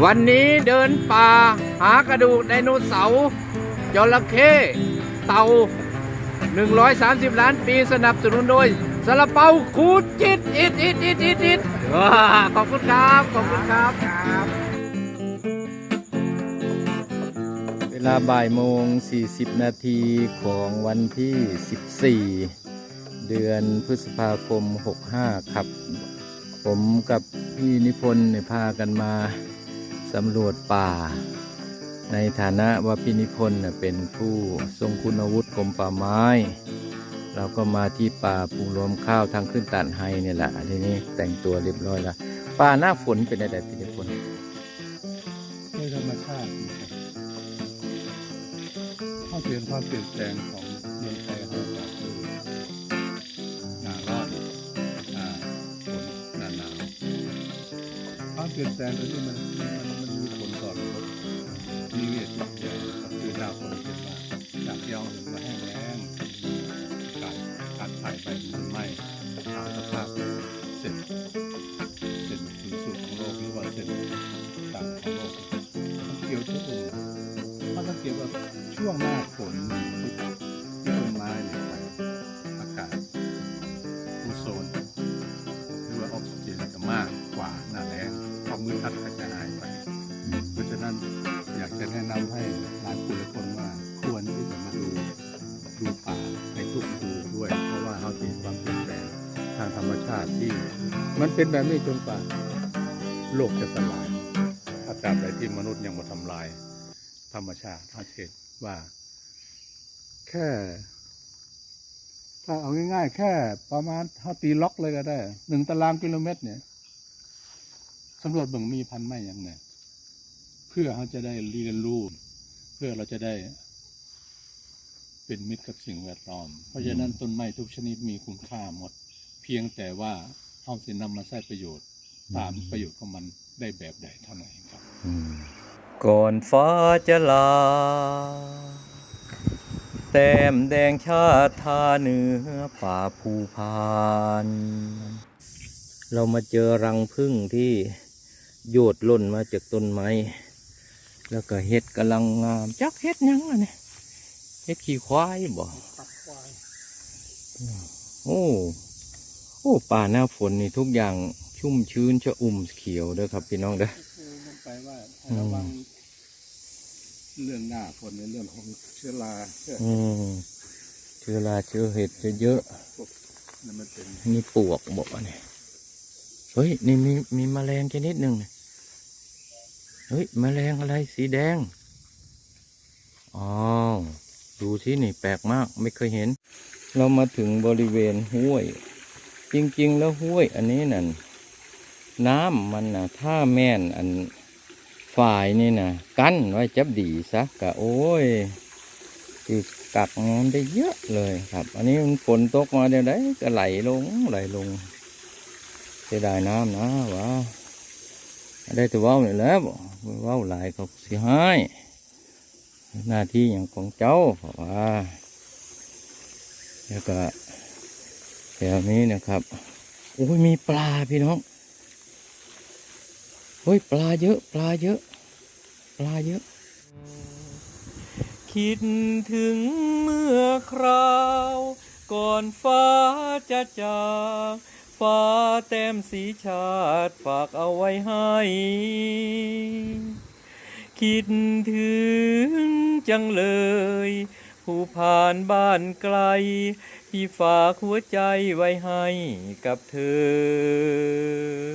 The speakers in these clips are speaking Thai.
วันนี้เดินป่าหากระดูกไดโนเสาร์จระเข้เต่า 130 ล้านปีสนับสนุนโดยซาลาเปาคูจิตอิดอิดอิดอิดอิดขอบคุณครับ ขอบคุณครับ เวลาบ่ายโมง 40 นาทีของวันที่ 14 เดือนพฤษภาคม 65 ครับ ผมกับพี่นิพนธ์เนี่ยพากันมา สำรวจป่า ในฐานะว่าพี่นิพนธ์เป็นผู้ทรงคุณวุฒิกรมป่าไม้ เราก็มาที่ป่าปูรวมข้าวทางขึ้นตานไฮเนี่ยแหละทีนี้แต่งตัวเรียบร้อยแล้วป่าหน้าฝนเป็นอะไรพี่นิพนธ์ด้วยธรรมชาติเข้าเปลี่ยนความเปลี่ยนแปลงของเมืองไทยเรา เปลี่ยนแปลงตรงนี้มันมันมันมีผลต่อระบบนิเวศทุกอย่างคือหน้าฝนเป็ดมาจากยาวางธรรมชาติที่ มันเป็นแบบนี้จนกว่าโลกจะสลายอาตราบใดที่มนุษย์ยังมาทำลาย ธรรมชาติอาเช่นว่า แค่ ถ้าเอาง่าย ๆ แค่ประมาณเท่าตีล็อกเลยก็ได้หนึ่งตารางกิโลเมตร เนี่ยสำรวจเบิ่งมีพันไม้อย่างไงเพื่อเขาจะได้เรียนรู้เพื่อเราจะได้ เป็นมิตรกับสิ่งแวดล้อม เพราะฉะนั้นต้นไม้ทุกชนิดมีคุณค่าหมด เพียงแต่ว่าเขาจะนำมาใช้ประโยชน์ ตามประโยชน์ของมันได้แบบใดเท่านั้นเองครับก่อนฟ้าจะลา แต้มแดงชาติทาเนื้อป่าภูพาน เรามาเจอรังพึ่งที่โยดล่นมาจากต้นไม้ แล้วก็เห็ดกำลังงาม จักเห็ดหยังล่ะเนี่ยเห็ดขี้ควายบ่ตับควายโอ้ โอ้ป่าหน้าฝนนี่ทุกอย่างชุ่มชื้นชะอุ่มเขียวเด้อครับ พี่น้องเด้อคือมันไปว่าให้ระวังเรื่องหน้าฝนในเรื่องของเชื้อราเชื้ออืมเชื้อราเชื้อเห็ดเยอะนั่นมันเป็นๆนี่ปวกบอกว่าเนี่ยเฮ้ยนี่มีมีแมลงชนิดหนึ่งเนี่ยเฮ้ยแมลงอะไรสีแดงอ๋อดูที่นี่แปลกมากไม่เคยเห็น เรามาถึงบริเวณห้วย จริง ๆ แล้วห้วย อันนี้นั่นน้ำมันนะถ้าแม่นอันฝ่ายนี่นะกั้นไว้จับดีซะกะโอ้ยคือกักน้ำได้เยอะเลยครับ อันนี้มันฝนตกมาเดี๋ยวได้ก็ไหลลงไหลลงเสียดายน้ำนะวะได้แต่เว่าวนี่แล้วว่าวหลายเขาเสียหายหน้าที่อย่างของเจ้าเพราะว่าแล้วก็ วนี้นะครับโอ้ยมีปลาพี่น้องเฮ้ยปลาเยอะ ปลาเยอะ ปลาเยอะ คิดถึงเมื่อคราว ก่อนฟ้าจะจากฟ้าแต้มสีชาติฝากเอาไว้ให้ คิดถึงจังเลย ผู้ผ่านบ้านไกล ที่ฝากหัวใจไว้ให้กับเธอ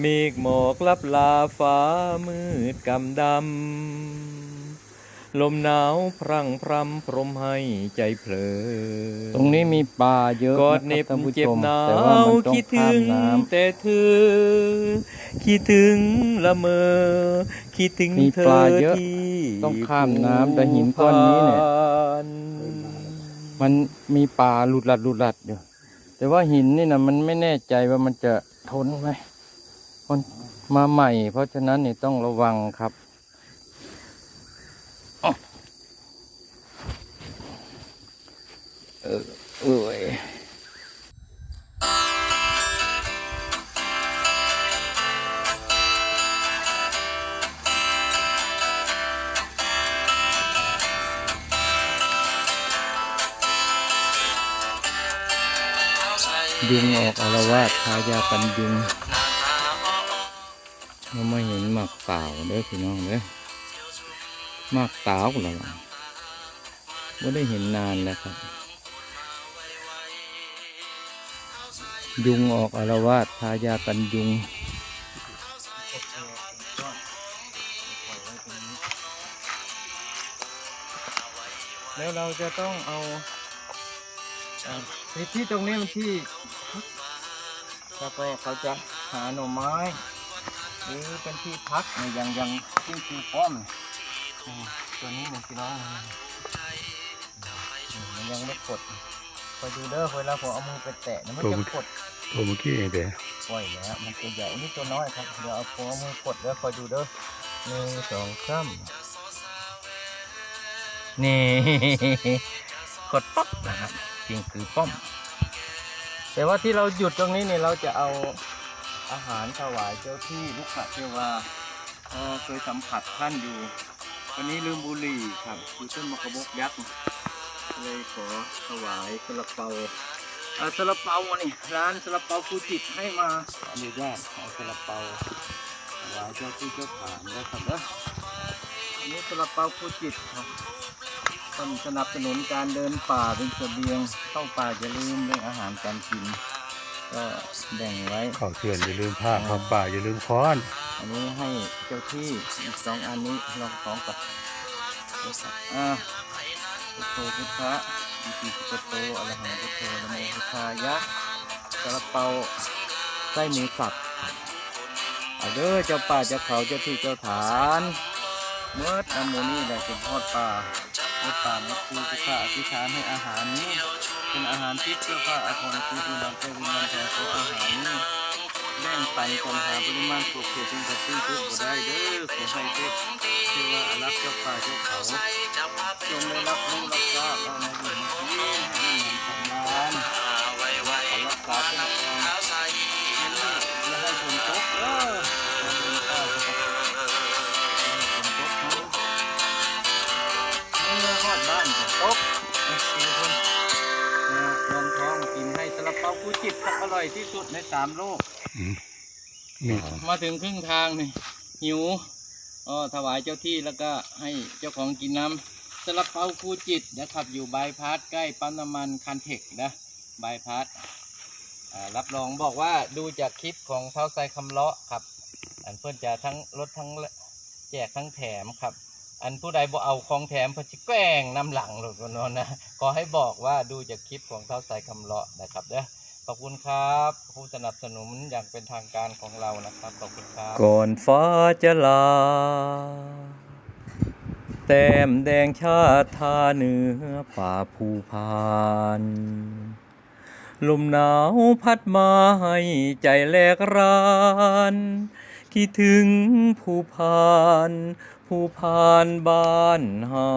เมฆหมอกลับลาฟ้ามืดกำดำ ลมหนาวพรั่งพรำพรมให้ใจเพลอ ตรงนี้มีปลาเยอะกอดนะเหน็บครับท่านผู้เจ็ชบมหนาแต่ว่าวมันต้องคิดข้าถึมงน้แต่เธอ คิดถึงละเมอ คิดถึงมีเธปอลาเยอะที่ต้องข้ามน้ำแต่หินก้อนนี้เนี่ยภูพาำมันมีปลาหลุดหลัดหลุดหลัดอยู่ แต่ว่าหินนี่นะมันไม่แน่ใจว่ามันจะทนไหมมันมาใหม่ เพราะฉะนั้นนี่ต้องระวังครับอ๊ะเออเอ้ย ยุงออกอารวาสทายากันยุงเราไม่เห็นหมากเต่าเด้อพี่น้องเด้อหมากเต่าเหรอไม่ได้เห็นนานแล้วครับ ยุงออกอารวาสทายากันยุงแล้วเราจะต้องเอาที่ที่ตรงนี้มันที่ แล้วก็เขาจะหาหน่อไม้หรือเป็นที่พักเนี่ยอย่างอย่างที่คือป้อมเนี่ยอืมตัวนี้หนึ่งพี่น้องอืมมันยังไม่กดคอยดูเด้อเวลาผมเอามือไปแตะเนี่ยมันจะกดตัวเมื่อกี้เองเด้ปล่อยแล้วมันตัวใหญ่อันนี้ตัวน้อยครับเดี๋ยวเอาผมเอามือกดเด้อคอยดูเด้อหนึ่งสองสามนี่กดป๊อปนะครับจริงคือป้อม แต่ว่าที่เราหยุดตรงนี้เนี่ยเราจะเอาอาหารถวายเจ้าที่ลูกขะเทวาเอ่อเคยสัมผัสท่านอยู่วันนี้ลืมบุหรี่ครับอยู่ต้นมะกระบกยักษ์เลยขอถวายสลับเปาอ่าสลับเปานี่ร้านสลับเปาฟูจิตให้มาอนุญาตเอาสลับเปาถวายเจ้าที่เจ้าฐานนะครับเด้ออันนี้สลับเปาฟูจิตครับ ต้นสนับสนุนการเดินป่าเป็นเสบียงเข้าป่าจะลืมเรื่องอาหารการกิน ก็แบ่งไว้ ข้าวเถื่อนอย่าลืมผ้าข้าวป่าอย่าลืมค้อน อันนี้ให้เจ้าที่อีกสองอันนี้ลองสองกับอ่าพุทโธพุทธะอิติพุทโตอะระหังพุทโธนะโมพุทธายะกระเปาไส้หมูสับเอาเด้อเจ้าป่าเจ้าเขาเจ้าที่เจ้าฐานเมื่อน้ำมูนี่แหละเป็นทอดป่า ทอดป่าเมื่อครูพุทธะอธิษฐานให้อาหารนี้เป็นอาหารที่เพื่อพระอาภรณ์คืออุณหภูมิมันแทนตัวอาหารนี้แบ่งปันกันหาปริมาณปลูกเกิดจึงจะตื้นตื้นบ่ได้เด้อขอให้เทพเทวาอารักเจ้าป่าเจ้าเขาจงได้รับรู้รับทราบว่าในหนึ่งที่ รับอร่อยที่สุดในสามโลก นี่มาถึงครึ่งทางนี่หิวอ๋อถวายเจ้าที่แล้วก็ให้เจ้าของกินน้ำสลับเปาคูจิตนะครับ อยู่บายพาสใกล้ปั๊มน้ำมันคันเทคนะบายพาสอ่ารับรองบอกว่าดูจากคลิปของเท้าไซคำเลาะครับ อันเพื่อนจะทั้งรถทั้งแจกทั้งแถมครับ อันผู้ใดบ่เอาของแถมเพื่อนจะแกล้งนำหลังหลุดกันนอนนะขอให้บอกว่าดูจากคลิปของเท้าไซคำเลาะนะครับเด้อ ขอบคุณครับ ผู้สนับสนุนอย่างเป็นทางการของเรานะครับ ขอบคุณครับ ก่อนฟ้าจะลา แต้มแดงชาติทาเนื้อป่าภูพาน ลมหนาวพัดมาให้ใจแลกรานคิดถึงภูพาน ภูพานบ้านเฮา